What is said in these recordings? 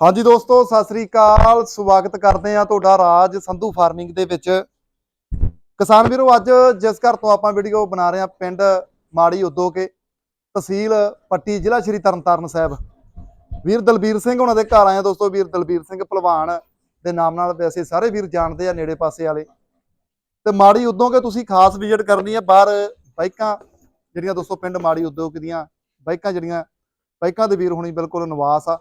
ਹਾਂਜੀ ਦੋਸਤੋ, ਸਤਿ ਸ੍ਰੀ ਅਕਾਲ। ਸਵਾਗਤ ਕਰਦੇ ਆ ਤੁਹਾਡਾ ਰਾਜ ਸੰਧੂ ਫਾਰਮਿੰਗ ਦੇ ਵਿੱਚ। ਕਿਸਾਨ ਵੀਰੋ, ਅੱਜ ਜਿਸ ਘਰ ਤੋਂ ਆਪਾਂ ਵੀਡੀਓ ਬਣਾ ਰਹੇ ਆ ਪਿੰਡ ਮਾੜੀ ਉਦੋਂ ਕੇ ਤਹਿਸੀਲ ਪੱਟੀ ਜ਼ਿਲ੍ਹਾ ਸ਼੍ਰੀ ਤਰਨਤਾਰਨ ਸਾਹਿਬ। ਵੀਰ ਦਲਬੀਰ ਸਿੰਘ ਉਹਨਾਂ ਦੇ ਘਰ ਆਏ ਆ ਦੋਸਤੋ। ਵੀਰ ਦਲਬੀਰ ਸਿੰਘ ਭਲਵਾਨ ਦੇ ਨਾਮ ਨਾਲ ਵੈਸੇ ਸਾਰੇ ਵੀਰ ਜਾਣਦੇ ਆ ਨੇੜੇ ਪਾਸੇ ਵਾਲੇ। ਤੇ ਮਾੜੀ ਉਦੋਂ ਕੇ ਤੁਸੀਂ ਖਾਸ ਵਿਜ਼ਿਟ ਕਰਨੀ ਆ, ਬਾਹਰ ਬਾਈਕਾਂ ਜਿਹੜੀਆਂ ਦੋਸਤੋ, ਪਿੰਡ ਮਾੜੀ ਉਦੋਕੇ ਦੀਆਂ ਬਾਈਕਾਂ ਜਿਹੜੀਆਂ ਬਾਈਕਾਂ ਦੇ ਵੀਰ ਹੋਣੀ ਬਿਲਕੁਲ ਨਿਵਾਸ ਆ।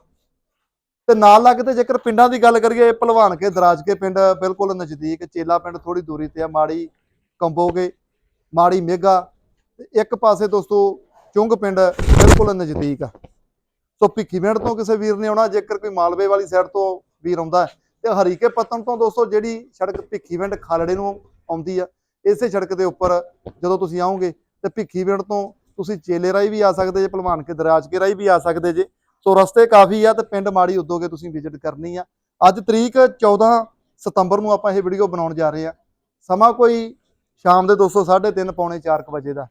ਤੇ ਨਾਲ ਲੱਗਦੇ ਜੇਕਰ ਪਿੰਡਾਂ ਦੀ ਗੱਲ ਕਰੀਏ ਭਲਵਾਨ ਕੇ ਦਰਾਜ ਕੇ ਪਿੰਡ ਬਿਲਕੁਲ ਨਜ਼ਦੀਕ ਚੇਲਾ ਪਿੰਡ ਥੋੜੀ ਦੂਰੀ ਤੇ ਆ ਮਾੜੀ ਕੰਬੋਗੇ ਮਾੜੀ ਮੇਗਾ ਤੇ ਇੱਕ ਪਾਸੇ ਦੋਸਤੋ ਚੁੰਗ ਪਿੰਡ ਬਿਲਕੁਲ ਨਜ਼ਦੀਕ ਆ। ਸੋ ਭਿੱਖੀ ਪਿੰਡ ਤੋਂ ਕਿਸੇ ਵੀਰ ਨੇ ਆਉਣਾ ਜੇਕਰ ਕੋਈ ਮਾਲਵੇ ਵਾਲੀ ਸਾਈਡ ਤੋਂ ਵੀਰ ਆਉਂਦਾ ਹੈ, ਤੇ ਹਰੀਕੇ ਪਤਨ ਤੋਂ ਦੋਸਤੋ ਜਿਹੜੀ ਸੜਕ ਭਿੱਖੀ ਪਿੰਡ ਖਾਲੜੇ ਨੂੰ ਆਉਂਦੀ ਆ ਇਸੇ ਸੜਕ ਦੇ ਉੱਪਰ ਜਦੋਂ ਤੁਸੀਂ ਆਓਗੇ ਤੇ ਭਿੱਖੀਵਿੰਡ ਤੋਂ ਤੁਸੀਂ ਚੇਲੇ ਰਾਈ ਵੀ ਆ ਸਕਦੇ ਜੇ ਭਲਵਾਨ ਕੇ ਦਰਾਜ ਕੇ ਰਾਈ ਵੀ ਆ ਸਕਦੇ ਜੇ। ਸੋ ਰਸਤੇ ਕਾਫੀ ਆ ਤੇ ਪਿੰਡ ਮਾੜੀ ਉਦੋਗੇ ਤੁਸੀਂ ਵਿਜ਼ਿਟ ਕਰਨੀ ਆ। ਅੱਜ ਤਰੀਕ 14 ਸਤੰਬਰ ਨੂੰ ਆਪਾਂ ਇਹ ਵੀਡੀਓ ਬਣਾਉਣ ਜਾ ਰਹੇ ਆ। ਸਮਾਂ ਕੋਈ ਸ਼ਾਮ ਦੇ 203 ਪੌਣੇ 4 ਕੁ ਵਜੇ ਦਾ।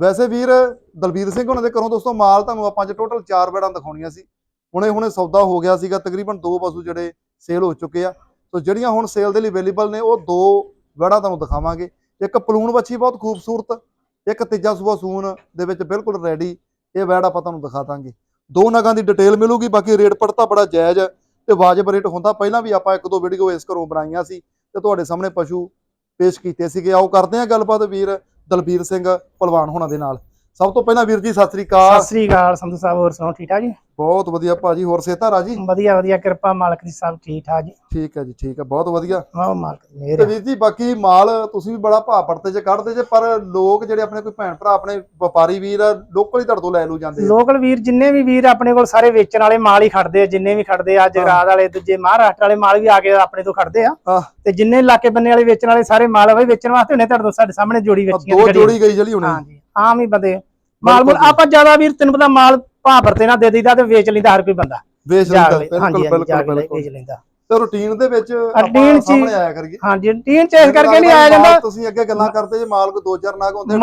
ਵੈਸੇ ਵੀਰ, ਦਲਬੀਰ ਸਿੰਘ ਉਹਨਾਂ ਦੇ ਘਰੋਂ ਦੋਸਤੋ ਮਾਲ ਤੁਹਾਨੂੰ ਆਪਾਂ ਅੱਜ ਟੋਟਲ 4 ਬੈੜਾਂ ਦਿਖਾਉਣੀਆਂ ਸੀ। ਹੁਣੇ ਹੁਣੇ ਸੌਦਾ ਹੋ ਗਿਆ ਸੀਗਾ, ਤਕਰੀਬਨ ਦੋ ਪਸ਼ੂ ਜਿਹੜੇ ਸੇਲ ਹੋ ਚੁੱਕੇ ਆ। ਸੋ ਜਿਹੜੀਆਂ ਹੁਣ ਸੇਲ ਦੇ ਲਈ ਅਵੇਲੇਬਲ ਨੇ, ਉਹ ਦੋ ਬੈੜਾਂ ਤੁਹਾਨੂੰ ਦਿਖਾਵਾਂਗੇ। ਇੱਕ ਪਲੂਣ ਵੱਛੀ ਬਹੁਤ ਖੂਬਸੂਰਤ, ਇੱਕ ਤੀਜਾ ਸੂਆ ਸੂਨ ਦੇ ਵਿੱਚ ਬਿਲਕੁਲ ਰੈਡੀ ਇਹ ਵੈੜ ਆਪਾਂ ਤੁਹਾਨੂੰ ਦਿਖਾ ਦਾਂਗੇ। ਦੋ ਨਗਾਂ ਦੀ ਡਿਟੇਲ ਮਿਲੂਗੀ, ਬਾਕੀ ਰੇਟ ਪੜਤਾ ਬੜਾ ਜਾਇਜ਼ ਹੈ ਤੇ ਵਾਜਬ ਰੇਟ ਹੁੰਦਾ। ਪਹਿਲਾਂ ਵੀ ਆਪਾਂ ਇੱਕ ਦੋ ਵੀਡੀਓ ਇਸ ਘਰੋਂ ਬਣਾਈਆਂ ਸੀ ਤੇ ਤੁਹਾਡੇ ਸਾਹਮਣੇ ਪਸ਼ੂ ਪੇਸ਼ ਕੀਤੇ ਸੀਗੇ। ਆਓ ਕਰਦੇ ਹਾਂ ਗੱਲਬਾਤ ਵੀਰ ਦਲਬੀਰ ਸਿੰਘ ਪਹਿਲਵਾਨ ਹੋਣਾ ਦੇ ਨਾਲ। ਸਭ ਤੋਂ ਪਹਿਲਾਂ ਵੀਰ ਜੀ ਸਤਿ ਸ੍ਰੀ ਅਕਾਲ। ਸਤਿ ਸ੍ਰੀ ਅਕਾਲ ਸੰਧੂ ਸਾਹਿਬ ਹੋਰ ਸੁਣਾਓ ਠੀਕ ਠਾਕ ਜੀ? ਬਹੁਤ ਵਧੀਆ ਭਾਜੀ ਹੋਰ ਸੇਤਾ ਰਾਜੀ? ਵਧੀਆ ਵਧੀਆ ਕਿਰਪਾ ਮਾਲਕ ਦੀ ਸਭ ਠੀਕ ਠਾਕ ਜੀ। ਠੀਕ ਹੈ ਜੀ ਠੀਕ ਹੈ ਬਹੁਤ ਵਧੀਆ। ਵਾਹ ਮਾਲਕ ਦੀ ਮਿਹਰ ਤੇ ਹੈ। ਵੀਰ ਜੀ ਬਾਕੀ ਮਾਲ ਤੁਸੀਂ ਵੀ ਬੜਾ ਭਾਅ ਪੜਤੇ ਚ ਕੱਢਦੇ ਜੇ ਪਰ ਲੋਕ ਜਿਹੜੇ ਆਪਣੇ ਕੋਈ ਭੈਣ ਭਰਾ ਆਪਣੇ ਵਪਾਰੀ ਵੀਰ ਲੋਕਲ ਹੀ ਤੁਹਾਡੇ ਤੋਂ ਲੈ ਲੂ ਜਾਂਦੇ ਆ। ਲੋਕਲ ਵੀਰ ਜਿੰਨੇ ਵੀ ਵੀਰ ਆਪਣੇ ਕੋਲ ਸਾਰੇ ਵੇਚਣ ਵਾਲੇ ਮਾਲ ਹੀ ਖੜਦੇ ਆ ਜਿੰਨੇ ਵੀ ਖੜਦੇ ਆ ਜਗਰਾਦ ਵਾਲੇ ਦੂਜੇ ਮਹਾਰਾਸ਼ਟਰ ਵਾਲੇ ਮਾਲ ਵੀ ਆ ਕੇ ਆਪਣੇ ਤੋਂ ਖੜਦੇ ਆ। ਤੇ ਜਿੰਨੇ ਇਲਾਕੇ ਬੰਨੇ ਵਾਲੇ ਵੇਚਣ ਵਾਲੇ ਸਾਰੇ ਮਾਲ ਵੀ ਵੇਚਣ ਵਾਸਤੇ ਹੁਣੇ ਤੁਹਾਡੇ ਤੋਂ ਸਾਡੇ ਸਾਹਮਣੇ ਜੋੜੀ ਵੇਚੀਆਂ ਦੋ ਜੋੜੀ ਗਈ ਜਲੀ ਹੁਣੇ। ਆਮ ਹੀ ਬੰਦੇ। ਮਾਲ ਮੂਲ। ਆਪਾਂ ਜ਼ਿਆਦਾ ਵੀਰ ਤੈਨੂੰ ਪਤਾ ਮਾਲ ਭਾਅ ਭਰਤੇ ਨਾ ਦੇ ਦਈਦਾ ਤੇ ਵੇਚ ਲੈਂਦਾ ਹਰ ਕੋਈ ਬੰਦਾ। ਵੇਚ ਲੈਂਦਾ ਬਿਲਕੁਲ ਬਿਲਕੁਲ ਵੇਚ ਲੈਂਦਾ। ਤੇ ਰੂਟੀਨ ਦੇ ਵਿੱਚ routine 'ਚ ਆਇਆ ਹਾਂਜੀ ਟੀਨ ਚੇਸ ਕਰਕੇ ਨਹੀਂ ਆਇਆ ਜਾਂਦਾ। ਤੁਸੀਂ ਅੱਗੇ ਗੱਲਾਂ ਕਰਦੇ ਜੇ ਮਾਲ ਕੋ ਦੋ ਚਾਰ ਨਾਗ ਹੁੰਦੇ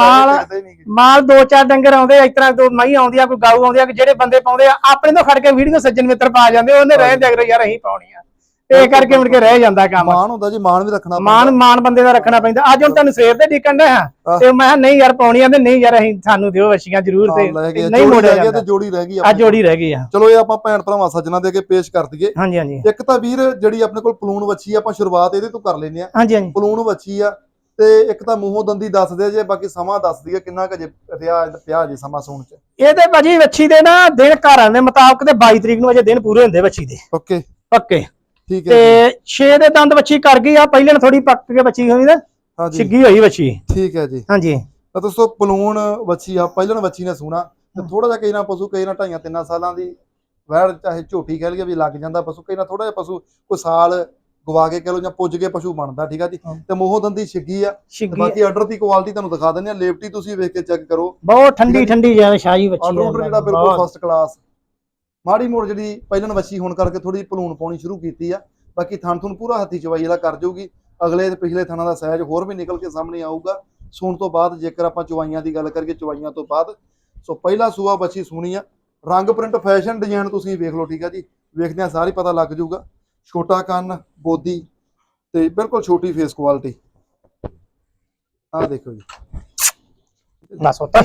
ਮਾਲ- ਦੋ ਚਾਰ ਡੰਗਰ ਆਉਂਦੇ ਇਸ ਤਰ੍ਹਾਂ ਦੋ ਮਹੀਂ ਆਉਂਦੀ ਆ ਕੋਈ ਗਾਊ ਆਉਂਦੀ ਆ ਕਿ ਜਿਹੜੇ ਬੰਦੇ ਪਾਉਂਦੇ ਆ ਆਪਣੇ ਤੋਂ ਖੜ ਕੇ ਵੀਡੀਓ ਸੱਜਣ ਮਿੱਤਰ ਪਾ ਜਾਂਦੇ ਉਹਨੇ ਰਹਿ ਜਾਗਰ ਯਾਰ ਅਸੀਂ ਪਾਉਣੀ ਆ। ਇਹ ਕਰਕੇ ਮੁੜ ਕੇ ਰਹਿ ਜਾਂਦਾ ਕੰਮ। ਮਾਣ ਹੁੰਦਾ ਜੀ ਮਾਣ ਵੀ ਰੱਖਣਾ ਮਾਨ ਮਾਨ ਬੰਦੇ ਦਾ ਰੱਖਣਾ ਪੈਂਦਾ। ਅੱਜ ਹੁਣ ਤੁਹਾਨੂੰ ਸਵੇਰ ਦੇ ਡਿੱਕਣ ਦੇ। ਆ ਤੇ ਮੈਂ ਨਹੀਂ ਯਾਰ ਪਾਉਣੀ ਆ ਤੇ ਨਹੀਂ ਯਾਰ ਅਸੀਂ ਸਾਨੂੰ ਦਿਓ ਵਛੀਆਂ ਜ਼ਰੂਰ ਤੇ ਨਹੀਂ ਮੋੜਿਆ ਰਹਿ ਜਾਂਦਾ ਤੇ ਜੋੜੀ ਰਹਿ ਗਈ ਆ। ਜੋੜੀ ਰਹਿ ਗਈ ਆ। ਚਲੋ ਇਹ ਆਪਾਂ ਭੈਣ ਭਰਾਵਾਂ ਸੱਜਣਾ ਦੇ ਅੱਗੇ ਪੇਸ਼ ਕਰ ਦਈਏ। ਹਾਂਜੀ ਹਾਂਜੀ। ਇੱਕ ਤਾਂ ਵੀਰ ਜਿਹੜੀ ਆਪਣੇ ਕੋਲ ਪਲੂਣ ਵੱਛੀ ਆਪਾਂ ਸ਼ੁਰੂਆਤ ਇਹਦੇ ਤੋਂ ਕਰ ਲੈਨੇ ਆ। ਹਾਂਜੀ ਹਾਂਜੀ। ਪਲੂਣ ਵੱਛੀ ਆ ਤੇ ਇੱਕ ਤਾਂ ਮੂੰਹੋਂ ਦੰਦੀ ਦੱਸਦੇ ਜੇ ਬਾਕੀ ਸਮਾਂ ਦੱਸ ਦਈਏ ਕਿੰਨਾ ਕੁ ਜੇ ਪਿਆ ਪਿਆ ਜੇ ਸਮਾਂ ਸੂਣ ਚ। ਇਹ ਤੇ ਭਾਜੀ ਵੱਛੀ ਦੇ ਨਾ ਦਿਨ ਘਰਾਂ ਦੇ ਮੁਤਾਬਕ ਤੇ 22 ਤਰੀਕ ਨੂੰ ਅਜੇ ਦਿਨ ਪੂਰੇ ਹੁੰਦੇ ਵੱਛੀ ਦੇ। ਓਕੇ। ਪੱਕੇ। ਠੀਕ ਹੈ ਤੇ ਜੀ। 6 ਦੇ ਦੰਦ ਵੱਛੀ ਕਰ ਗਈ ਆ ਪਹਿਲੇ ਥੋੜੀ ਪੱਕ ਕੇ ਵੱਛੀ ਹੋਈ ਨਾ ਹਾਂਜੀ। ਛਿੱਗੀ ਹੋਈ ਵੱਛੀ। ਠੀਕ ਹੈ ਜੀ। ਹਾਂਜੀ। ਤਾਂ ਦੋਸਤੋ ਪਲੂਣ ਵੱਛੀ ਆ ਪਹਿਲਣ ਵੱਛੀ ਨੇ ਸੂਣਾ। ਤੇ ਥੋੜਾ ਜਿਹਾ ਕਈ ਨਾ ਪਸ਼ੂ ਕਈ ਨਾ ਢਾਈਆਂ ਤਿੰਨਾਂ ਸਾਲਾਂ ਦੀ ਵੈੜ ਚਾਹੇ ਝੋਟੀ ਕਹਿ ਲਈਏ ਵੀ ਲੱਗ ਜਾਂਦਾ ਪਸ਼ੂ ਕਈ ਨਾ ਥੋੜਾ ਜਿਹਾ ਪਸ਼ੂ ਕੋਈ ਸਾਲ ਗਵਾ ਕੇ ਕਹਿ ਲਓ ਜਾਂ ਪੁੱਜ ਕੇ ਪਸ਼ੂ ਬਣਦਾ ਠੀਕ ਆ ਜੀ। ਤੇ ਮੋਹ ਦੰਦੀ ਛਿੱਗੀ ਆ। ਤੇ ਬਾਕੀ ਆਰਡਰ ਦੀ ਕੁਆਲਿਟੀ ਤੁਹਾਨੂੰ ਦਿਖਾ ਦਿੰਦੇ ਆ। ਲੇਫਟੀ ਤੁਸੀਂ ਵੇਖ ਕੇ ਚੈੱਕ ਕਰੋ। ਬਹੁਤ ਠੰਡੀ ਠੰਡੀ ਜਿਵੇਂ ਸ਼ਾਹੀ ਵੱਛੀ ਆਲਰਾਊਂਡਰ ਜਿਹੜਾ ਬਿਲਕੁਲ ਫਸਟ ਕਲਾਸ ਮਾੜੀ ਮੋੜ ਜਿਹੜੀ ਪਹਿਲਣ ਵੱਛੀ ਹੋਣ ਕਰਕੇ ਥੋੜੀ ਭਲੂਣ ਪਾਉਣੀ ਸ਼ੁਰੂ ਕੀਤੀ ਆ। ਬਾਕੀ ਥਣ ਥੁਣ ਪੂਰਾ ਹੱਥੀ ਚਵਾਈ ਇਹਦਾ ਕਰ ਜਾਊਗੀ। ਅਗਲੇ ਤੇ ਪਿਛਲੇ ਥਣਾਂ ਦਾ ਸਹਿਜ ਹੋਰ ਵੀ ਨਿਕਲ ਕੇ ਸਾਹਮਣੇ ਆਊਗਾ। ਸੂਣ ਤੋਂ ਬਾਅਦ ਜੇਕਰ ਆਪਾਂ ਚਵਾਈਆਂ ਦੀ ਗੱਲ ਕਰੀਏ, ਚਵਾਈਆਂ ਤੋਂ ਬਾਅਦ। ਸੋ ਪਹਿਲਾ ਸੂਆ ਬੱਚੀ ਸੂਣੀ ਆ। ਰੰਗ ਪ੍ਰਿੰਟ ਫੈਸ਼ਨ ਡਿਜ਼ਾਈਨ ਤੁਸੀਂ ਵੇਖ ਲਓ, ਠੀਕ ਆ ਜੀ। ਵੇਖਦਿਆਂ ਸਾਰੀ ਪਤਾ ਲੱਗ ਜਾਊਗਾ। ਛੋਟਾ ਕੰਨ ਬੋਦੀ ਤੇ ਬਿਲਕੁਲ ਛੋਟੀ ਫੇਸ ਕੁਆਲਿਟੀ ਆਹ ਦੇਖੋ ਜੀ। ਬਸ ਹੁੰਦਾ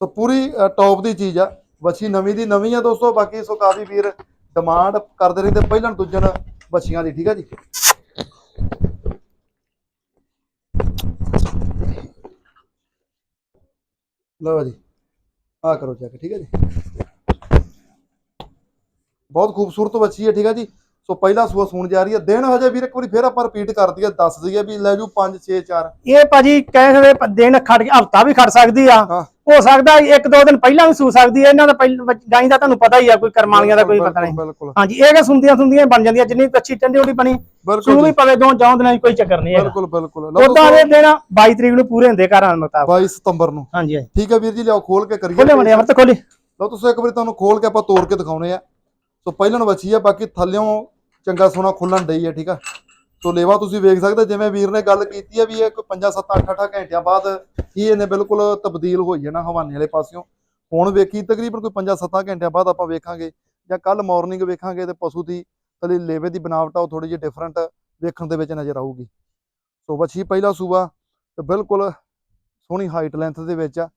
ਸੋ ਪੂਰੀ ਟੌਪ ਦੀ ਚੀਜ਼ ਆ। ਵੱਛੀ ਨਵੀਂ ਦੀ ਨਵੀਂ ਆ ਦੋਸਤੋ, ਬਾਕੀ ਸੋ ਕਾਫੀ ਵੀਰ ਡਿਮਾਂਡ ਕਰਦੇ ਰਹਿੰਦੇ ਪਹਿਲਾਂ ਦੂਜਣ ਵੱਛੀਆਂ ਦੀ, ਠੀਕ ਆ ਜੀ? ਲਓ ਜੀ ਆ ਕਰੋ ਚੈੱਕ ਠੀਕ ਹੈ ਜੀ? ਬਹੁਤ ਖੂਬਸੂਰਤ ਵੱਛੀ ਹੈ ਠੀਕ ਹੈ ਜੀ? ਸੋ ਪਹਿਲਾ ਸੂਆ ਸੂਣ ਜਾ ਰਹੀ ਹੈ ਦਿਨ ਹਜੇ ਵੀਰ ਇੱਕ ਵਾਰੀ ਫੇਰ ਆਪਾਂ ਰਿਪੀਟ ਕਰ ਦਈਏ ਦੱਸ ਦਈਏ ਵੀ ਲੈ ਜੂ 5 6 4 ਇਹ ਭਾਜੀ ਕਹਿੰਦੇ ਦਿਨ ਖੜ ਕੇ ਹਫਤਾ ਵੀ ਖੜ ਸਕਦੀ ਆ। ਹਾਂ। ਹੋ ਸਕਦਾ ਇੱਕ ਦੋ ਦਿਨ ਪਹਿਲਾਂ ਵੀ ਸੂ ਸਕਦੀ ਹੈ ਇਹਨਾਂ ਦਾ ਗਾਈ ਦਾ ਤੁਹਾਨੂੰ ਪਤਾ ਹੀ ਆ ਕੋਈ ਕਰਮਾਲੀਆਂ ਦਾ ਕੋਈ ਪਤਾ ਨਹੀਂ। ਹਾਂਜੀ ਇਹ ਕਿ ਸੁੰਦੀਆਂ ਸੁੰਦੀਆਂ ਬਣ ਜਾਂਦੀਆਂ ਜਿੰਨੀ ਕੱਚੀ ਟੰਡੀ ਉਹਦੀ ਬਣੀ ਸੂ ਵੀ ਪਵੇ ਦੋ ਜਾਉਂ ਦਿਨਾਂ 'ਚ ਕੋਈ ਚੱਕਰ ਨਹੀਂ ਹੈਗਾ। ਬਿਲਕੁਲ ਬਿਲਕੁਲ। ਉਦਾਂ ਦੇ ਦਿਨ 22 ਤਰੀਕ ਨੂੰ ਪੂਰੇ ਹੁੰਦੇ ਘਰਾਂ ਦੇ ਮੁਤਾਬਕ। 22 ਸਤੰਬਰ ਨੂੰ। ਹਾਂਜੀ ਠੀਕ ਹੈ ਵੀਰ ਜੀ ਲਿਆਓ ਖੋਲ ਕੇ ਕਰੀਏ ਖੋਲੇ ਮੁੰਡੇ ਅਮਰਤ ਖੋਲੇ। ਲਓ ਤੁਸੀਂ ਇੱਕ ਵਾਰੀ ਤੁਹਾਨੂੰ ਖੋਲ ਕੇ ਆਪਾਂ ਤੋੜ ਕੇ ਦਿਖਾਉਣੇ ਆ। ਸੋ ਪਹਿਲਾਂ ਵੱਛੀ ਆ ਬਾਕੀ ਥੱਲਿਓਂ ਚੰਗਾ ਸੋਨਾ ਖੁੱਲਣ ਡਈ ਹੈ ਠੀਕ ਆ? ਸੋ ਲੇਵਾ ਤੁਸੀਂ ਵੇਖ ਸਕਦੇ, ਜਿਵੇਂ ਵੀਰ ਨੇ ਗੱਲ ਕੀਤੀ ਹੈ ਵੀ ਇਹ ਕੋਈ 5 7 8 8 ਘੰਟਿਆਂ ਬਾਅਦ ਹੀ ਇਹਨੇ ਬਿਲਕੁਲ ਤਬਦੀਲ ਹੋਈ ਹੈ ਨਾ ਹਵਾਨੇ ਵਾਲੇ ਪਾਸਿਓਂ। ਹੁਣ ਵੇਖੀ ਤਕਰੀਬਨ ਕੋਈ 5-7 ਘੰਟਿਆਂ ਬਾਅਦ ਆਪਾਂ ਵੇਖਾਂਗੇ ਜਾਂ ਕੱਲ ਮਾਰਨਿੰਗ ਵੇਖਾਂਗੇ ਤੇ ਪਸ਼ੂ ਦੀ ਥਲੀ ਲੇਵੇ ਦੀ ਬਣਾਵਟ ਆ, ਉਹ ਥੋੜੀ ਜਿਹੀ ਡਿਫਰੈਂਟ ਵੇਖਣ ਦੇ ਵਿੱਚ ਨਜ਼ਰ ਆਊਗੀ। ਸੋ ਵੱਛੀ ਪਹਿਲਾ ਸੂਬਾ, ਤੇ ਬਿਲਕੁਲ ਸੋਹਣੀ ਹਾਈਟ ਲੈਂਥ ਦੇ ਵਿੱਚ ਆ,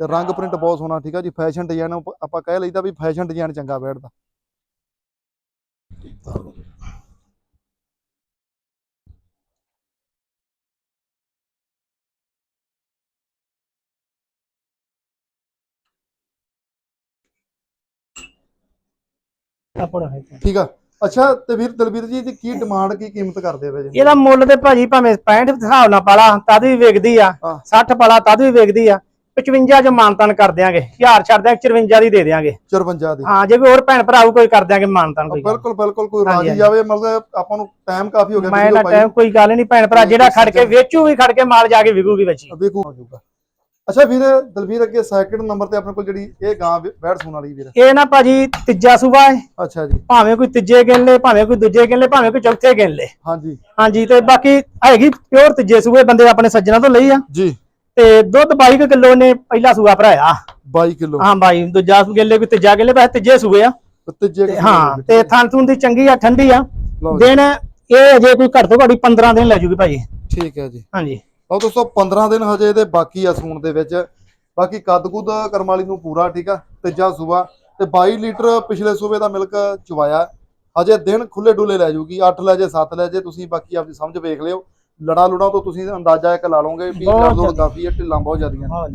ਤੇ ਰੰਗ ਪ੍ਰਿੰਟ ਬਹੁਤ ਸੋਹਣਾ, ਠੀਕ ਆ ਜੀ? ਫੈਸ਼ਨ ਡਿਜ਼ਾਈਨ ਆਪਾਂ ਕਹਿ ਲਈਦਾ ਵੀ ਫੈਸ਼ਨ ਡਿਜ਼ਾਈਨ ਚੰਗਾ ਬੈਠਦਾ। ਆਪਣਾ ਹੈ ਠੀਕ ਆ। ਅੱਛਾ ਤੇ ਵੀਰ ਦਲਬੀਰ ਜੀ ਦੀ ਕੀ ਡਿਮਾਂਡ ਕੀ ਕੀਮਤ ਕਰਦੇ ਵੇ ਜੀ ਇਹਦਾ? ਮੁੱਲ ਤੇ ਭਾਜੀ ਭਾਵੇਂ 65 ਦੇ ਹਿਸਾਬ ਨਾਲ ਪਾਲਾ ਤਦ ਵੀ ਵਿਕਦੀ ਆ। ਹਾਂ। 60 ਪਾਲਾ ਤਦ ਵੀ ਵਿਕਦੀ ਆ। 55 ਚ ਮਾਨਤਨ ਕਰ ਦਿਆਂਗੇ। ਹਜ਼ਾਰ ਛੱਡ ਦਿਆਂਗੇ 54 ਦੀ ਦੇ ਦਿਆਂਗੇ। 54 ਦੀ। ਹਾਂ ਜੇ ਕੋਈ ਹੋਰ ਭੈਣ ਭਰਾ ਹੋਊ ਕੋਈ ਕਰ ਦਿਆਂਗੇ ਮਾਨਤਨ ਕੋਈ। ਬਿਲਕੁਲ ਬਿਲਕੁਲ ਕੋਈ ਹਾਂਜੀ, ਰਾਜੀ ਹਾਂਜੀ। ਜਾਵੇ ਮਤਲਬ ਆਪਾਂ ਨੂੰ ਟਾਈਮ ਕਾਫੀ ਹੋ ਗਿਆ ਮੈਂ ਵੀਡੀਓ ਨਾ ਪਾਈ। ਟਾਈਮ ਕੋਈ ਗੱਲ ਨਹੀਂ ਭੈਣ ਭਰਾ ਜਿਹੜਾ ਖੜ ਕੇ ਵੇਚੂ ਵੀ ਖੜ ਕੇ ਮਾਲ ਜਾ ਕੇ ਵਿਕੂਗੀ ਬੱਚੀ ਵੇਖੂ ਹੋ ਜਾਊਗਾ। ਅੱਛਾ ਵੀਰ ਦਲਬੀਰ ਅੱਗੇ ਸੈਕਿੰਡ ਨੰਬਰ ਤੇ ਆਪਣੇ ਕੋਲ ਜਿਹੜੀ ਇਹ ਗਾਂ ਬੈੜ ਸੁਣ ਵਾਲੀ ਵੀਰ। ਇਹ ਨਾ ਭਾਜੀ ਤੀਜਾ ਸੂਬਾ ਹੈ। ਅੱਛਾ ਜੀ। ਭਾਵੇਂ ਕੋਈ ਤੀਜੇ ਗਿਣ ਲੈ ਭਾਵੇਂ ਕੋਈ ਦੂਜੇ ਗਿਣ ਲੈ ਭਾਵੇਂ ਕੋਈ ਚੌਥੇ ਗਿਣ ਲੈ। ਹਾਂਜੀ। ਹਾਂਜੀ ਤੇ ਬਾਕੀ ਹੈਗੀ ਪਿਓਰ ਤੀਜੇ ਸੂਬੇ ਬੰਦੇ ਆਪਣੇ ਸੱਜਣਾ ਤੋਂ ਲਈ ਆ। ਜੀ। ਤੇ ਦੁੱਧ 22 ਕੁ ਕਿਲੋ ਨੇ ਪਹਿਲਾ ਸੂਆ ਭਰਾਇਆ 22 ਕਿਲੋ। ਹਾਂ ਬਾਈ ਦੂਜਾ ਗਿੱਲੇ ਕੋਈ ਤੀਜਾ ਗਿੱਲੇ ਵੈਸੇ ਤੀਜੇ ਸੂਏ ਆ। ਤੀਜੇ ਹਾਂ ਤੇ ਥਣ ਥੂਣ ਦੀ ਚੰਗੀ ਆ ਠੰਡੀ ਆ। ਦਿਨ ਇਹ ਅਜੇ ਕੋਈ ਘੱਟ ਤੋਂ ਘੱਟ 15 ਦਿਨ ਲੈ ਜੂਗੀ ਭਾਜੀ। ਠੀਕ ਹੈ ਜੀ। ਹਾਂਜੀ। ਲਓ ਦੋਸਤੋ 15 ਦਿਨ ਹਜੇ ਇਹਦੇ ਬਾਕੀ ਆ ਸੂਣ ਦੇ ਵਿੱਚ। ਬਾਕੀ ਕੱਦ ਕੁੱਦ ਕਰਮ ਵਾਲੀ ਨੂੰ ਪੂਰਾ ਠੀਕ ਆ? ਤੀਜਾ ਸੂਆ। ਤੇ 22 ਲੀਟਰ ਪਿਛਲੇ ਸੂਬੇ ਦਾ ਮਿਲਕ ਚਵਾਇਆ। ਹਜੇ ਦਿਨ ਖੁੱਲੇ ਡੁੱਲੇ ਲੈ ਜੂਗੀ। 8 ਲੈ ਜੇ 7 ਲੈ ਜੇ ਤੁਸੀਂ ਬਾਕੀ ਆਪਦੀ ਸਮਝ ਵੇਖ ਲਿਓ। ਲੜਾ ਲੁੜਾ ਤੋਂ ਤੁਸੀਂ ਅੰਦਾਜ਼ਾ ਇੱਕ ਲਾ ਲਓਗੇ ਵੀ ਲੜ ਲੋੜ। ਕਾਫੀ ਹੈ ਢਿੱਲਾਂ ਬਹੁਤ ਜ਼ਿਆਦੀਆਂ ਨੇ। ਹੋ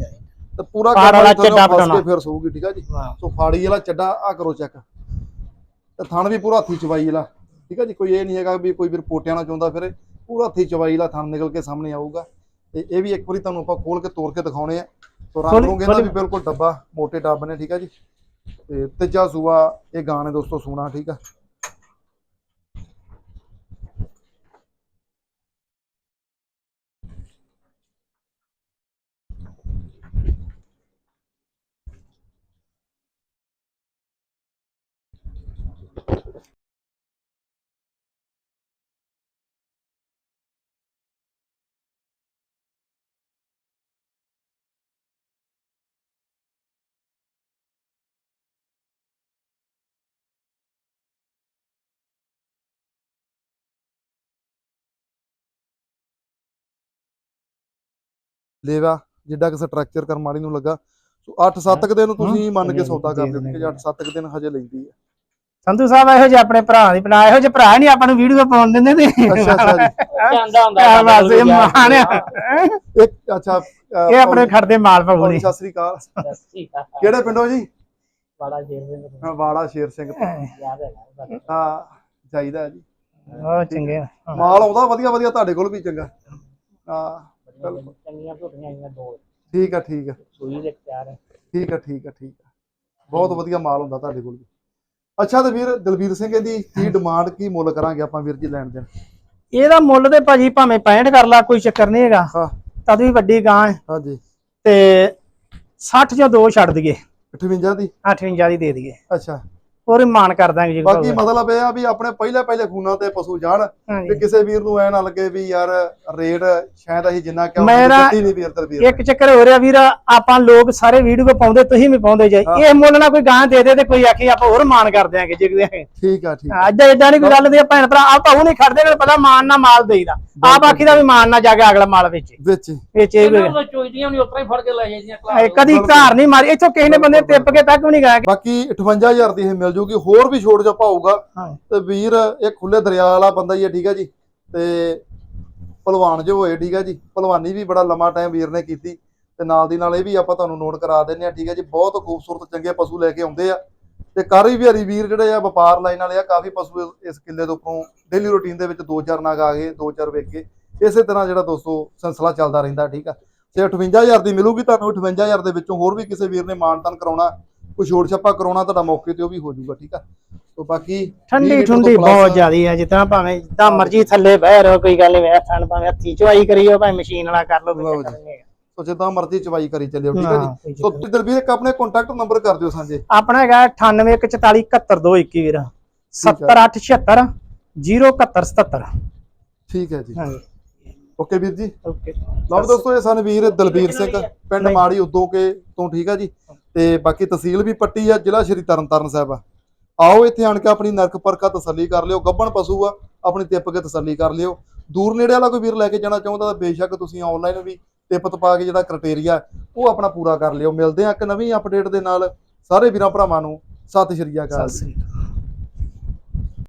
ਤੇ ਪੂਰਾ ਫਾੜ ਵਾਲਾ ਕਰਮ ਵਾਲੀ ਚੱਡਾ ਤੁਹਾਨੂੰ ਫਸ। ਕੇ ਫਿਰ ਸੂਗੀ ਠੀਕ ਆ ਜੀ? ਸੋ ਫਾੜੀ ਵਾਲਾ ਚੱਡਾ ਆ ਕਰੋ ਚੈੱਕ। ਤੇ ਥਣ ਵੀ ਪੂਰਾ ਹੱਥੀ ਚਵਾਈ ਵਾਲਾ ਠੀਕ ਆ ਜੀ? ਕੋਈ ਇਹ ਨਹੀਂ ਹੈਗਾ ਵੀ ਕੋਈ ਵੀਰ ਪੋਟਿਆਂ ਨਾਲ ਚਾਹੁੰਦਾ ਫਿਰੇ। ਪੂਰਾ ਹੱਥੀ ਚਵਾਈ ਵਾਲਾ ਥਣ ਨਿਕਲ ਕੇ ਸਾਹਮਣੇ ਆਊਗਾ। ਤੇ ਇਹ ਵੀ ਇੱਕ ਵਾਰੀ ਤੁਹਾਨੂੰ ਆਪਾਂ ਖੋਲ ਕੇ ਤੋੜ ਕੇ ਦਿਖਾਉਣੇ ਆ ਸੋ ਰੰਗ ਰੂੰਗ ਖੋਲੀ। ਵੀ ਬਿਲਕੁਲ ਡੱਬਾ ਮੋਟੇ ਡੱਬ ਨੇ ਠੀਕ ਆ ਜੀ ਤੇ ਤੀਜਾ ਸੂਆ ਇਹ ਗਾਂ ਨੇ ਦੋਸਤੋ ਸੋਨਾ ਠੀਕ ਆ ਲੇਵਾ ਜਿੱਡਾ ਕਿ ਸਟਰਕਚਰ ਕਰਮ ਵਾਲੀ ਨੂੰ ਲੱਗਾ। ਸੋ 8-7 ਕੁ ਦਿਨ ਤੁਸੀਂ ਮੰਨ ਕੇ ਸੌਦਾ ਕਰ ਲਿਓ ਕਿ 8-7 ਕੁ ਦਿਨ ਹਜੇ ਲੈਂਦੀ ਹੈ। ਸੰਧੂ ਸਾਹਿਬ ਇਹੋ ਜਿਹੇ ਆਪਣੇ ਭਰਾ ਦੀ ਬਣਾ ਇਹੋ ਜਿਹੇ ਭਰਾ ਨਹੀਂ ਆਪਾਂ ਨੂੰ ਵੀਡੀਓ ਪਾਉਣ ਦਿੰਦੇ ਤੇ ਅੱਛਾ ਅੱਛਾ ਜੀ। ਜਾਂਦਾ ਹੁੰਦਾ ਬਸ ਇਹ ਮਾਨ ਆ। ਇੱਕ ਅੱਛਾ ਇਹ ਆਪਣੇ ਖੜਦੇ ਮਾਲ ਪੌੜੀ। ਨਹੀਂ ਸਤਿ ਸ੍ਰੀ ਅਕਾਲ। ਕਿਹੜੇ ਪਿੰਡੋਂ ਜੀ? ਬੜਾ ਜੇਰ ਦੇ ਹਾਂ, ਵਾੜਾ ਸ਼ੇਰ ਸਿੰਘ ਤੋਂ। ਯਾਦ ਹੈਗਾ ਹਾਂ। ਚਾਹੀਦਾ ਜੀ। ਬਹੁਤ ਚੰਗੇ। ਹਾਂ। ਮਾਲ ਆਉਂਦਾ ਵਧੀਆ ਵਧੀਆ ਤੁਹਾਡੇ ਕੋਲ ਵੀ ਚੰਗਾ। ਹਾਂ। ਬਿਲਕੁਲ। ਚੰਗੀਆਂ ਝੋਟੀਆਂ ਆਈਆਂ ਦੋ। ਠੀਕ ਆ ਠੀਕ ਆ। ਸੂਈ ਦੇ ਤਿਆਰ ਹੈ ਠੀਕ ਆ ਠੀਕ ਆ ਠੀਕ ਆ। ਬਹੁਤ ਵਧੀਆ ਮਾਲ ਹੁੰਦਾ ਤੁਹਾਡੇ ਕੋਲ ਵੀ। ਅੱਛਾ ਤੇ ਵੀਰ ਦਲਵੀਰ ਸਿੰਘ ਦੀ ਕੀ ਡਿਮਾਂਡ ਕੀ ਮੁੱਲ ਕਰਾਂਗੇ ਆਪਾਂ ਵੀਰ ਜੀ ਲੈਣ ਦੇਣ? ਇਹਦਾ ਮੁੱਲ ਤੇ ਭਾਜੀ ਭਾਵੇਂ 65 ਕਰ ਲਾ ਕੋਈ ਚੱਕਰ ਨਹੀਂ ਹੈਗਾ। ਹਾਂ। ਤਦ ਵੀ ਵੱਡੀ ਗਾਂ ਹੈ। ਹਾਂਜੀ। ਤੇ 60 ਚੋਂ ਦੋ ਛੱਡ ਦਈਏ। 58 ਦੀ? 58 ਦੀ ਦੇ ਦਈਏ। ਅੱਛਾ। ਹੋਰ ਮਾਨ ਕਰ ਦਾਂਗੇ ਜੀ ਬਾਕੀ ਮਤਲਬ ਇਹ ਆ ਵੀ ਆਪਣੇ ਪਹਿਲੇ ਪਹਿਲੇ ਖੂਨਾਂ ਤੇ ਪਸ਼ੂ ਜਾਣ ਹਾਂਜੀ। ਕਿਸੇ ਵੀਰ ਨੂੰ ਐ ਨਾ ਲੱਗੇ ਵੀ ਯਾਰ ਰੇਟ ਸ਼ਾਇਦ ਅਸੀਂ ਜਿੰਨਾ ਕਿ ਮੇਰਾ ਦਿੱਤੀ ਨਹੀਂ ਵੀਰ ਦਲਵੀਰ ਇੱਕ ਚੱਕਰ ਹੋ ਰਿਹਾ ਵੀਰ ਆਪਾਂ ਲੋਕ ਸਾਰੇ ਵੀਡੀਓ ਪਾਉਂਦੇ ਤੁਸੀਂ ਵੀ ਪਾਉਂਦੇ ਜੇ ਹਾਂ। ਇਹ ਮੁੱਲ ਨਾ ਕੋਈ ਗਾਂ ਦੇ ਦੇ ਤੇ ਕੋਈ ਆਖੀ ਆਪਾਂ ਹੋਰ ਮਾਨ ਕਰ ਦਿਆਂਗੇ ਜਿਗਦੇ ਠੀਕ ਆ ਠੀਕ ਆ। ਅੱਜ ਇਦਾਂ ਨਹੀਂ ਕੋਈ ਗੱਲ ਦੀ ਭੈਣ ਭਰਾ ਆਪ ਤਾਂ ਉਹ ਨਹੀਂ ਖੜਦੇ ਨੇ ਪਤਾ ਮਾਨ ਨਾ ਮਾਲ ਦੇਈਦਾ। ਆਪ ਆਖੀ ਦਾ ਵੀ ਮਾਨ ਨਾ ਜਾ ਕੇ ਅਗਲਾ ਮਾਲ ਵੇਚੇ। ਵਿੱਚ। ਵੇਚੇ ਨੂੰ ਚੋਈਦੀਆਂ ਨਹੀਂ ਉਤਰਾ ਹੀ ਫੜ ਕੇ ਲੈ ਜਾਂਦੀਆਂ ਇਹ ਕਦੀ ਧਾਰ ਨਹੀਂ ਮਾਰੀ ਇੱਥੋਂ ਕਿਸੇ ਨੇ ਬੰਦੇ ਟਿੱਪ ਕੇ ਤੱਕ ਵੀ ਨਹੀਂ ਗਏ ਬਾਕੀ 58000 ਦੀ ਇਹ ਮਿਲ ਜੂਗੀ ਹੋਰ ਵੀ ਛੋਟ ਜਾ ਪਾਊਗਾ ਤੇ ਵੀਰ ਇਹ ਖੁੱਲੇ ਦਰਿਆ ਵਾਲਾ ਬੰਦਾ ਹੀ ਹੈ ਠੀਕ ਹੈ ਜੀ। ਤੇ ਭਲਵਾਨ ਜੋ ਹੋਏ ਠੀਕ ਹੈ ਜੀ। ਭਲਵਾਨੀ ਵੀ ਬੜਾ ਲੰਮਾ ਟਾਈਮ ਵੀਰ ਨੇ ਕੀਤੀ। ਤੇ ਨਾਲ ਦੀ ਨਾਲ ਇਹ ਵੀ ਆਪਾਂ ਤੁਹਾਨੂੰ ਨੋਟ ਕਰਾ ਦਿੰਨੇ ਆ ਠੀਕ ਹੈ ਜੀ। ਬਹੁਤ ਖੂਬਸੂਰਤ ਚੰਗੇ ਪਸ਼ੂ ਲੈ ਕੇ ਆਉਂਦੇ ਆ। ਤੇ ਕਾਰੀ ਵੀ ਹਰੀ ਵੀਰ ਜਿਹੜੇ ਆ ਵਪਾਰ ਲਾਈਨ ਵਾਲੇ ਆ ਕਾਫੀ ਪਸ਼ੂ ਇਸ- ਕਿੱਲੇ ਤੋਂ ਉੱਪਰੋਂ ਡੇਲੀ ਰੁਟੀਨ ਦੇ ਵਿੱਚ ਦੋ ਚਾਰ ਨਗ ਆ ਗਏ ਦੋ ਚਾਰ ਵੇਚ ਕੇ। ਇਸੇ ਤਰ੍ਹਾਂ ਜਿਹੜਾ ਦੋਸਤੋ ਸਿਲਸਿਲਾ ਚੱਲਦਾ ਰਹਿੰਦਾ ਠੀਕ ਆ। ਤੇ 58000 ਦੀ ਮਿਲੂਗੀ ਤੁਹਾਨੂੰ 58000 ਦੇ ਵਿੱਚੋਂ ਹੋਰ ਵੀ ਕਿਸੇ ਵੀਰ ਨੇ ਮਾਨਤਨ ਕਰਾਉਣਾ ਕੋਈ ਛੋੜ ਛੱਪਾ ਕਰਾਉਣਾ ਤੁਹਾਡਾ ਮੌਕੇ ਤੇ ਉਹ ਵੀ ਹੋ ਜਾਊਗਾ ਠੀਕ ਆ? ਤੋਂ ਬਾਕੀ ਠੰਡੀ ਠੰਡੀ ਬਹੁਤ ਜ਼ਿਆਦੀ ਹੈ ਜਿੱਦਾਂ ਭਾਵੇਂ ਜਿੱਦਾਂ ਮਰਜ਼ੀ ਥੱਲੇ ਬਹਿ ਰਹੋ ਕੋਈ ਗੱਲ ਨਹੀਂ ਥਣ ਭਾਵੇਂ ਹੱਥੀ ਚਵਾਈ ਕਰੀਓ ਭਾਵੇਂ ਮਸ਼ੀਨ ਵਾਲਾ ਕਰ ਲਓ। ਸੋ ਜਿੱਦਾਂ ਮਰਜ਼ੀ ਚਵਾਈ ਕਰੀ ਚੱਲਿਓ ਠੀਕ ਹੈ ਜੀ? ਸੋ ਦਲਬੀਰ ਇੱਕ ਆਪਣੇ ਕੰਟੈਕਟ ਨੰਬਰ ਕਰ ਦਿਓ ਸਾਂਝੇ। ਆਪਣਾ ਹੈਗਾ 9814471221 ਵੀਰ। 70876 07177 ਠੀਕ ਹੈ ਜੀ। ਹਾਂਜੀ। ਓਕੇ ਵੀਰ ਜੀ। ਓਕੇ। ਲਓ ਦੋਸਤੋ ਇਹ ਸਨ ਵੀਰ ਦਲਬੀਰ ਸਿੰਘ ਪਿੰਡ ਮਾੜੀ ਉਦੋਂ ਕੇ ਤੋਂ ਠੀਕ ਆ ਜੀ? ਤੇ ਬਾਕੀ ਤਹਿਸੀਲ ਵੀ ਪੱਟੀ ਆ, ਜ਼ਿਲ੍ਹਾ ਸ਼੍ਰੀ ਤਰਨਤਾਰਨ ਸਾਹਿਬ ਆ। ਆਓ ਇੱਥੇ ਆਣ ਕੇ ਆਪਣੀ ਨਰਕ ਪਰਖਾ ਤਸੱਲੀ ਕਰ ਲਿਓ ਗੱਬਣ ਪਸ਼ੂ ਆ, ਆਪਣੀ ਟਿੱਪ ਕੇ ਤਸੱਲੀ ਕਰ ਲਿਓ। ਦੂਰ ਨੇੜੇ ਵਾਲਾ ਕੋਈ ਵੀਰ ਲੈ ਕੇ ਜਾਣਾ ਚਾਹੁੰਦਾ ਤਾਂ ਬੇਸ਼ੱਕ ਤੁਸੀਂ ਆਨਲਾਈਨ ਵੀ ਟਿੱਪ ਤਪਾ ਕੇ ਜਿਹੜਾ ਕ੍ਰਾਈਟੇਰੀਆ ਉਹ ਆਪਣਾ ਪੂਰਾ ਕਰ ਲਿਓ। ਮਿਲਦੇ ਆ ਇੱਕ ਨਵੀਂ ਅਪਡੇਟ ਦੇ ਨਾਲ। ਸਾਰੇ ਵੀਰਾਂ ਭਰਾਵਾਂ ਨੂੰ ਸਤਿ ਸ਼੍ਰੀ ਅਕਾਲ। ਸਤਿ ਸ੍ਰੀ ਅਕਾਲ।